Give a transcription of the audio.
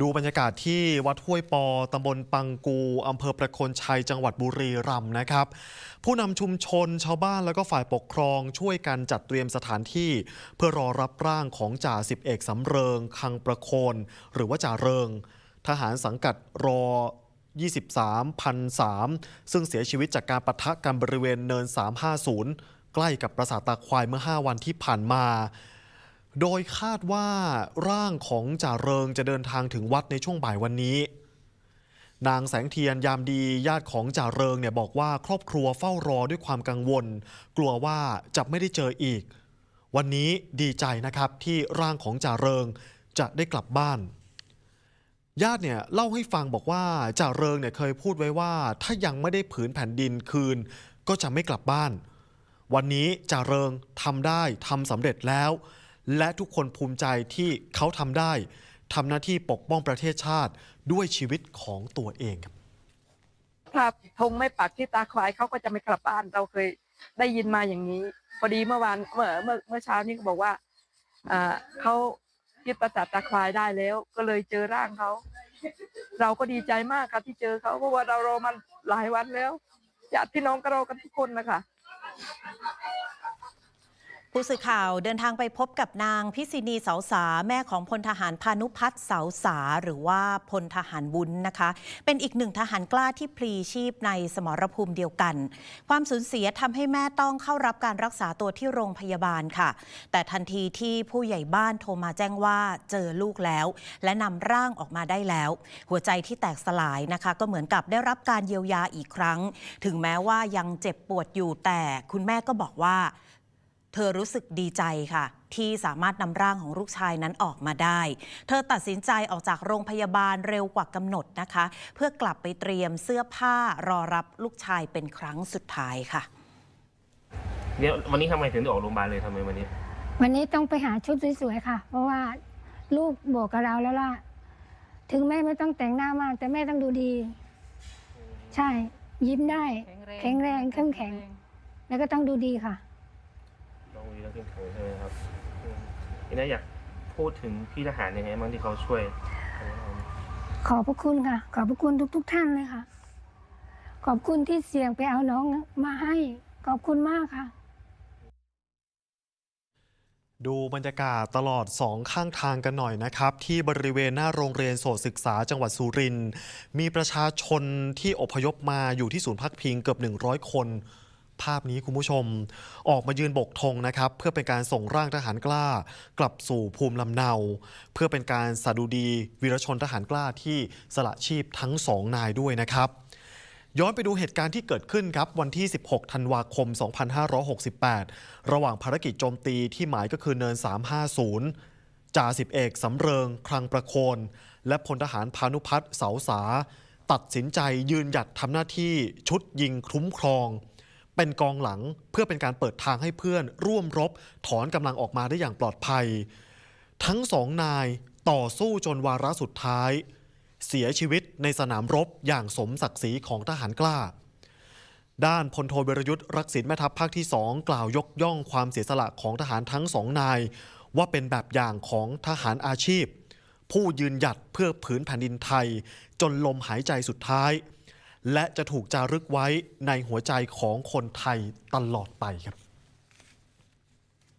ดูบรรยากาศที่วัดห้วยปอตำบลปังกูอำเภอประโคนชัย จังหวัดบุรีรัมย์นะครับ ผู้นำชุมชนชาวบ้านแล้วก็ฝ่ายปกครองช่วยกันจัดเตรียมสถานที่ เพื่อรอรับร่างของจ่าสิบเอกสำเริง คังประโคน หรือว่าจ่าเริง ทหารสังกัดรอ23พันสามซึ่งเสียชีวิตจากการปะทะกันบริเวณเนิน 350 ใกล้กับปราสาทตาควายเมื่อ 5 วันที่ผ่านมา โดยคาดว่าร่างของจ่าเริงจะเดินทางถึงวัดในช่วงบ่ายวันนี้ นางแสงเทียนยามดีญาติของจ่าเริงเนี่ยบอกว่าครอบครัวเฝ้ารอด้วยความกังวล กลัวว่าจะไม่ได้เจออีก วันนี้ดีใจนะครับที่ร่างของจ่าเริงจะได้กลับบ้าน ญาติเนี่ยเล่าให้ฟังบอกว่าจ่าเริงเนี่ยเคยพูดไว้ว่า ถ้ายังไม่ได้ผืนแผ่นดินคืน ก็จะไม่กลับบ้าน วันนี้จ่าเริงทำได้ทำสำเร็จแล้ว และทุกคนภูมิใจที่เขาทำได้ทำหน้าที่ปกป้องประเทศชาติด้วยชีวิตของตัวเองครับถ้าธงไม่ปักที่ตาควายเขาก็จะไม่กลับบ้านเราเคยได้ยินมาอย่างนี้ พอดีเมื่อวานเมื่อเมื่อเมื่อเช้านี้ก็บอกว่าเขายึดประสาทตาควายได้แล้ว ก็เลยเจอร่างเขาเราก็ดีใจมากค่ะที่เจอเขาเพราะว่าเรารอมาหลายวันแล้วญาติพี่น้องก็รอกันทุกคนนะคะ ผู้สื่อข่าวเดินทางไปพบกับนางพิษินีเสาสา แม่ของพลทหารพานุพัฒน์เสาสา หรือว่าพลทหารบุญนะคะ เป็นอีกหนึ่งทหารกล้าที่พลีชีพในสมรภูมิเดียวกัน ความสูญเสียทำให้แม่ต้องเข้ารับการรักษาตัวที่โรงพยาบาลค่ะ แต่ทันทีที่ผู้ใหญ่บ้านโทรมาแจ้งว่าเจอลูกแล้ว และนำร่างออกมาได้แล้ว หัวใจที่แตกสลายนะคะ ก็เหมือนกับได้รับการเยียวยาอีกครั้ง ถึงแม้ว่ายังเจ็บปวดอยู่แต่คุณแม่ก็บอกว่า เธอรู้สึกดีใจค่ะ ที่สามารถนำร่างของลูกชายนั้นออกมาได้ เธอตัดสินใจออกจากโรงพยาบาลเร็วกว่ากำหนดนะคะ เพื่อกลับไปเตรียมเสื้อผ้ารอรับลูกชายเป็นครั้งสุดท้ายค่ะ เนี่ยวันนี้ทำไมถึงได้ออกโรงพยาบาลเลยทำไมวันนี้ วันนี้ต้องไปหาชุดสวยๆค่ะ เพราะว่าลูกบอกกับเราแล้วล่ะถึงแม่ไม่ต้องแต่งหน้ามาก แต่แม่ต้องดูดี ใช่ ยิ้มได้ แข็งแรงเข้มแข็ง แล้วก็ต้องดูดีค่ะต้องมี เรื่องเข้มแข็งใช่ไหมครับอืมทีนี้อยากพูดถึงพี่ทหารยังไงบ้างที่เขาช่วย ขอบพระคุณค่ะ ขอบพระคุณทุก ๆ ท่านเลยค่ะ ขอบคุณที่เสี่ยงไปเอาน้องมาให้ ขอบคุณมากค่ะดูบรรยากาศตลอดสองข้างทางกันหน่อยนะครับ ที่บริเวณหน้าโรงเรียนโสตศึกษาจังหวัดสุรินทร์มีประชาชนที่อพยพมาอยู่ที่ศูนย์พักพิงเกือบ 100 คน ภาพนี้คุณผู้ชม ออกมายืนบกธงนะครับ เพื่อเป็นการส่งร่างทหารกล้า กลับสู่ภูมิลำเนา เพื่อเป็นการสดุดีวีรชนทหารกล้าที่สละชีพทั้งสองนายด้วยนะครับย้อนไปดูเหตุการณ์ที่เกิดขึ้นครับ วันที่ 16 ธันวาคม 2568 ระหว่างภารกิจโจมตีที่หมายก็คือเนิน 350 จ่าสิบเอกสำเริง คลังประโคน และพลทหารพานุพัฒน์เสาสา ตัดสินใจยืนหยัดทำหน้าที่ชุดยิงคุ้มครอง เป็นกองหลังเพื่อเป็นการเปิดทางให้เพื่อนร่วมรบ ถอนกำลังออกมาได้อย่างปลอดภัย ทั้งสองนายต่อสู้จนวาระสุดท้าย เสียชีวิตในสนามรบอย่างสมศักดิ์ศรีของทหารกล้า ด้านพลโทวิรยุทธ์รักษิณแม่ทัพภาคที่2กล่าวยกย่องความเสียสละของทหารทั้งสองนาย ว่าเป็นแบบอย่างของทหารอาชีพ ผู้ยืนหยัดเพื่อผืนแผ่นดินไทย จนลมหายใจสุดท้าย และจะถูกจารึกไว้ในหัวใจของคนไทยตลอดไปครับ